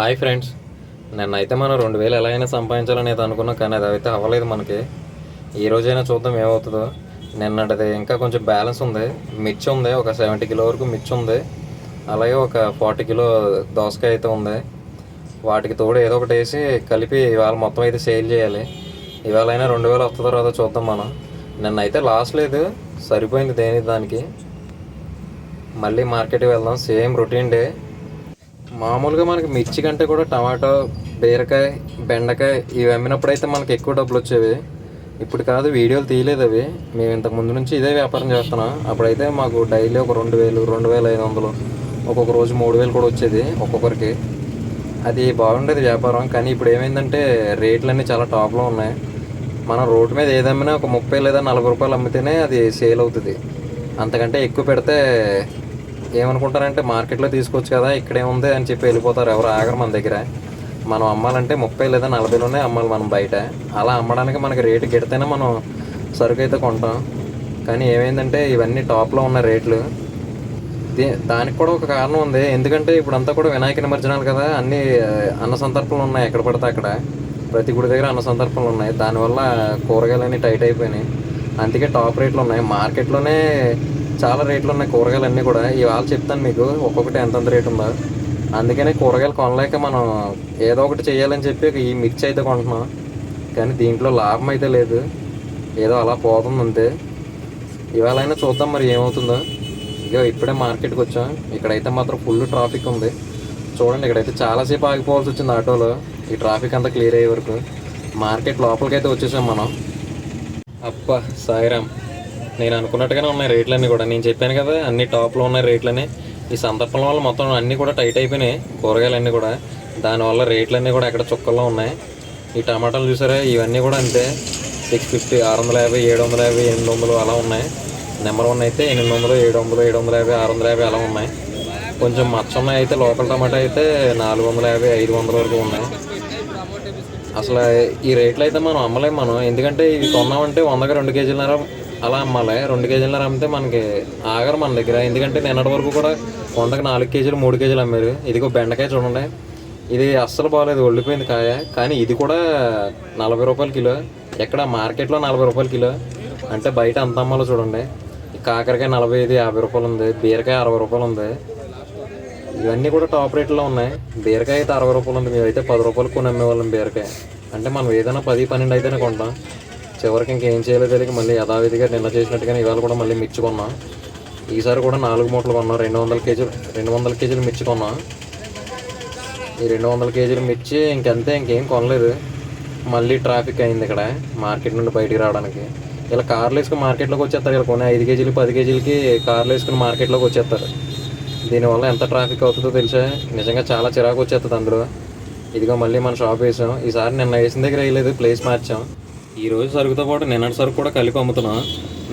Hi friends నిన్నైతే మనం రెండు వేలు ఎలా అయినా సంపాదించాలని అయితే అనుకున్నాం కానీ అది అయితే అవ్వలేదు మనకి. ఈ రోజైనా చూద్దాం ఏమవుతుందో. నిన్నటిది ఇంకా కొంచెం బ్యాలెన్స్ ఉంది. మిర్చి ఉంది ఒక సెవెంటీ కిలో వరకు మిర్చి ఉంది. అలాగే ఒక ఫార్టీ కిలో దోసకాయ అయితే ఉంది. వాటికి తోడు ఏదో ఒకటి వేసి కలిపి ఇవాళ మొత్తం అయితే సేల్ చేయాలి. ఇవాళ అయినా రెండు వేలు వస్తుందో రాదో చూద్దాం మనం. నిన్నైతే అయితే లాస్ లేదు సరిపోయింది దేని దానికి. మళ్ళీ మార్కెట్కి వెళ్దాం. సేమ్ రొటీన్ డే మామూలుగా మనకి మిర్చి కంటే కూడా టమాటో బీరకాయ బెండకాయ ఇవి అమ్మినప్పుడు అయితే మనకి ఎక్కువ డబ్బులు వచ్చేవి. ఇప్పుడు కాదు వీడియోలు తీయలేదు అవి. మేము ఇంతకు ముందు నుంచి ఇదే వ్యాపారం చేస్తున్నాం. అప్పుడైతే మాకు డైలీ ఒక రెండు వేలు రెండు వేల ఐదు వందలు ఒక్కొక్క రోజు మూడు వేలు కూడా వచ్చేది ఒక్కొక్కరికి. అది బాగుండేది వ్యాపారం. కానీ ఇప్పుడు ఏమైందంటే రేట్లన్నీ చాలా టాప్లో ఉన్నాయి. మనం రోడ్డు మీద ఏదమ్మినా ఒక ముప్పై లేదా నలభై రూపాయలు అమ్మితేనే అది సేల్ అవుతుంది. అంతకంటే ఎక్కువ పెడితే ఏమనుకుంటారంటే మార్కెట్లో తీసుకోవచ్చు కదా ఇక్కడే ఉంది అని చెప్పి వెళ్ళిపోతారు ఎవరు ఆగరు మన దగ్గర. మనం అమ్మాలంటే ముప్పై లేదా నలభైలోనే అమ్మాలి మనం బయట. అలా అమ్మడానికి మనకి రేటు గిడితేనే మనం సరుకు అయితే కొంటాం. కానీ ఏమైందంటే ఇవన్నీ టాప్లో ఉన్న రేట్లు. దే- దానికి కూడా ఒక కారణం ఉంది. ఎందుకంటే ఇప్పుడు అంతా కూడా వినాయక నిమజ్జనాలు కదా అన్ని అన్న సందర్భంలో ఉన్నాయి ఎక్కడ పడితే అక్కడ. ప్రతి గుడి దగ్గర అన్న సందర్భంలో ఉన్నాయి. దానివల్ల కూరగాయలన్నీ టైట్ అయిపోయినాయి. అందుకే టాప్ రేట్లు ఉన్నాయి. మార్కెట్లోనే చాలా రేట్లు ఉన్నాయి కూరగాయలు అన్నీ కూడా. ఇవాళ చెప్తాను మీకు ఒక్కొక్కటి ఎంతెంత రేటు ఉందో? అందుకనే కూరగాయలు కొనలేక మనం ఏదో ఒకటి చేయాలని చెప్పి ఈ మిర్చి అయితే కొంటున్నాం. కానీ దీంట్లో లాభం అయితే లేదు. ఏదో అలా పోతుంది అంతే. ఇవాళ అయినా చూద్దాం మరి ఏమవుతుందో. ఇక ఇప్పుడే మార్కెట్కి వచ్చాం. ఇక్కడైతే మాత్రం ఫుల్ ట్రాఫిక్ ఉంది. చూడండి ఇక్కడైతే చాలాసేపు ఆగిపోవాల్సి వచ్చింది ఆటోలో. ఈ ట్రాఫిక్ అంతా క్లియర్ అయ్యే వరకు. మార్కెట్ లోపలికి అయితే వచ్చేసాం మనం. అప్ప సాయిరామ్ నేను అనుకున్నట్టుగానే ఉన్నాయి రేట్లన్నీ కూడా. నేను చెప్పాను కదా అన్ని టాప్లో ఉన్నాయి రేట్లన్నీ. ఈ సందర్భం వల్ల మొత్తం అన్నీ కూడా టైట్ అయిపోయినాయి కూరగాయలన్నీ కూడా. దానివల్ల రేట్లన్నీ కూడా ఎక్కడ చుక్కల్లో ఉన్నాయి. ఈ టమాటాలు చూసారా? ఇవన్నీ కూడా అంతే. సిక్స్ ఫిఫ్టీ ఆరు వందల యాభై ఏడు వందల యాభై ఎనిమిది వందలు అలా ఉన్నాయి. నెంబర్ వన్ అయితే ఎనిమిది వందలు ఏడు వందలు ఏడు వందల యాభై ఆరు వందల యాభై అలా ఉన్నాయి. కొంచెం మచ్చ ఉన్నాయి అయితే లోకల్ టమాటా అయితే నాలుగు వందల యాభై ఐదు వందల వరకు ఉన్నాయి. అసలు ఈ రేట్లు అయితే మనం అమ్మలేము మనం. ఎందుకంటే ఇవి కొన్నామంటే వందకి రెండు కేజీలన్నర అలా అమ్మాలి రెండు కేజీల అమ్మితే మనకి ఆగరు మన దగ్గర. ఎందుకంటే నిన్నటి వరకు కూడా వందకి నాలుగు కేజీలు మూడు కేజీలు అమ్మారు. ఇదిగో బెండకాయ చూడండి. ఇది అస్సలు బాగాలేదు ఒళ్ళిపోయింది కాయ. కానీ ఇది కూడా నలభై రూపాయల కిలో. ఎక్కడ మార్కెట్లో నలభై రూపాయల కిలో. అంటే బయట అంత అమ్మాలో చూడండి. కాకరకాయ నలభై ఐదు యాభై రూపాయలు ఉంది. బీరకాయ అరవై రూపాయలు ఉంది. ఇవన్నీ కూడా టాప్ రేట్లో ఉన్నాయి. బీరకాయ అయితే అరవై రూపాయలు ఉంది. మేమైతే పది రూపాయలు కొని అమ్మేవాళ్ళం బీరకాయ. అంటే మనం ఏదైనా పది పన్నెండు అయితేనే కొంటాం. చివరికి ఇంకేం చేయలేదు తెలియక మళ్ళీ యథావిధిగా నిన్న చేసినట్టుగానే ఇవాళ కూడా మళ్ళీ మిర్చి కొన్నాం. ఈసారి కూడా నాలుగు మూటలు కొన్నాం రెండు వందల కేజీలు రెండు వందల కేజీలు మిర్చి కొన్నాం. ఈ రెండు వందల కేజీలు మిర్చి ఇంకంతే ఇంకేం కొనలేదు. మళ్ళీ ట్రాఫిక్ అయింది ఇక్కడ మార్కెట్ నుండి బయటికి రావడానికి. ఇలా కార్లు వేసుకుని మార్కెట్లోకి వచ్చేస్తారు ఇలా కొన్ని ఐదు కేజీలు పది కేజీలకి కార్లు వేసుకుని మార్కెట్లోకి వచ్చేస్తారు. దీనివల్ల ఎంత ట్రాఫిక్ అవుతుందో తెలిసా? నిజంగా చాలా చిరాకు వచ్చేస్తుంది అందులో. ఇదిగో మళ్ళీ మన షాప్ వేసాం. ఈసారి నిన్న వేసిన దగ్గర వేయలేదు ప్లేస్ మార్చాం. ఈరోజు సరుకుతో పాటు నిన్నటి సరుకు కూడా కలిపి అమ్ముతున్నాం.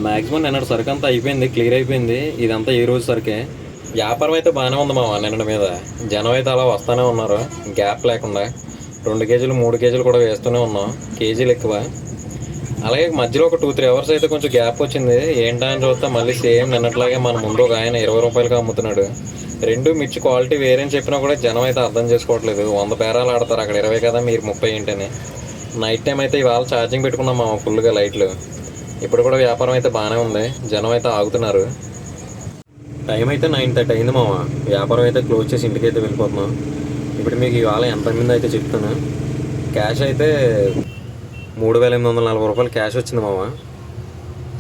మ్యాక్సిమం నిన్నటి సరుకు అంతా అయిపోయింది క్లియర్ అయిపోయింది. ఇదంతా ఈ రోజు సరుకే. వ్యాపారం అయితే బాగానే ఉంది మామ నిన్నటి మీద. జనం అయితే అలా వస్తూనే ఉన్నారు గ్యాప్ లేకుండా. రెండు కేజీలు మూడు కేజీలు కూడా వేస్తూనే ఉన్నాం కేజీలు ఎక్కువ. అలాగే మధ్యలో ఒక టూ త్రీ అవర్స్ అయితే కొంచెం గ్యాప్ వచ్చింది. ఏంటా అని చూస్తే మళ్ళీ సేమ్ నిన్నట్లాగే మన ముందు ఒక ఆయన ఇరవై రూపాయలకి అమ్ముతున్నాడు. రెండు మిర్చి క్వాలిటీ వేరే అని చెప్పినా కూడా జనం అయితే అర్థం చేసుకోవట్లేదు. వంద పేరాలు ఆడతారు అక్కడ ఇరవై కదా మీరు ముప్పై ఏంటని. నైట్ టైం అయితే ఇవాళ ఛార్జింగ్ పెట్టుకున్నాం మా ఫుల్గా లైట్లు ఇప్పుడు కూడా వ్యాపారం అయితే బాగానే ఉంది. జనం అయితే ఆగుతున్నారు. టైం అయితే నైన్ థర్టీ అయింది మామ. వ్యాపారం అయితే క్లోజ్ చేసి ఇంటికి అయితే వెళ్ళిపోతున్నాం. ఇప్పుడు మీకు ఇవాళ ఎంత మంది అయితే చెప్తాను క్యాష్ అయితే మూడు వేల ఎనిమిది వందల నలభై రూపాయలు క్యాష్ వచ్చింది మామ.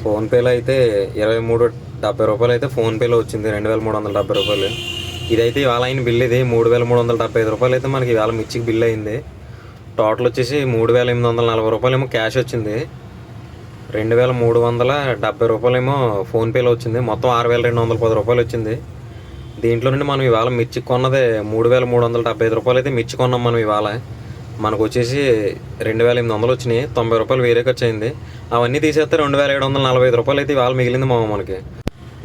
ఫోన్పేలో అయితే ఇరవై మూడు డెబ్బై రూపాయలు అయితే ఫోన్పేలో వచ్చింది రెండు వేల మూడు వందల డెబ్బై రూపాయలు. ఇదైతే ఇవాళ అయిన బిల్ ఇది. మూడు వేల మూడు వందల డెబ్బై ఐదు రూపాయలు అయితే మనకి ఇవాళ మిర్చికి బిల్ అయింది. టోటల్ వచ్చేసి మూడు వేల ఎనిమిది వందల నలభై రూపాయలు ఏమో క్యాష్ వచ్చింది. రెండు వేల మూడు వందల డెబ్బై రూపాయలు ఏమో ఫోన్పేలో వచ్చింది. మొత్తం ఆరు వేల రెండు వందల పది రూపాయలు వచ్చింది. దీంట్లో నుండి మనం ఇవాళ మిర్చి కొన్నదే మూడు వేల మూడు వందల డెబ్బై ఐదు రూపాయలు అయితే మిర్చి కొన్నాం మనం ఇవాళ. మనకు వచ్చేసి రెండు వేల ఎనిమిది వందలు వచ్చినాయి. తొంభై రూపాయలు వేరే ఖర్చు అయింది. అవన్నీ తీసేస్తే రెండు వేల ఏడు వందల నలభై ఐదు రూపాయలు అయితే ఇవాళ మిగిలింది మామ మనకి.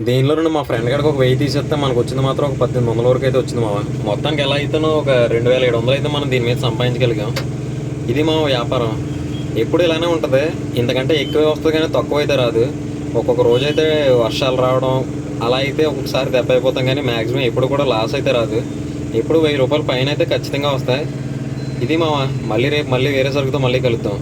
దీనిలో నుండి మా ఫ్రెండ్ కాడికి ఒక వెయ్యి తీసేస్తే మనకు వచ్చింది మాత్రం ఒక పద్దెనిమిది వందల వరకు అయితే వచ్చింది మామ. మొత్తానికి ఎలా అయితేనో ఒక రెండు వేల ఏడు వందలు అయితే మనం దీని మీద సంపాదించగలిగాం. ఇది మా వ్యాపారం. ఎప్పుడు ఇలానే ఉంటుంది. ఇంతకంటే ఎక్కువే వస్తుంది కానీ తక్కువ అయితే రాదు. ఒక్కొక్క రోజు అయితే వర్షాలు రావడం అలా అయితే ఒక్కొక్కసారి దెబ్బ అయిపోతాం కానీ మ్యాక్సిమం ఎప్పుడు కూడా లాస్ అయితే రాదు. ఎప్పుడు వెయ్యి రూపాయలు పైన అయితే ఖచ్చితంగా వస్తాయి. ఇది మావా మళ్ళీ రేపు మళ్ళీ వేరే సరుకుతో మళ్ళీ కలుద్దాం.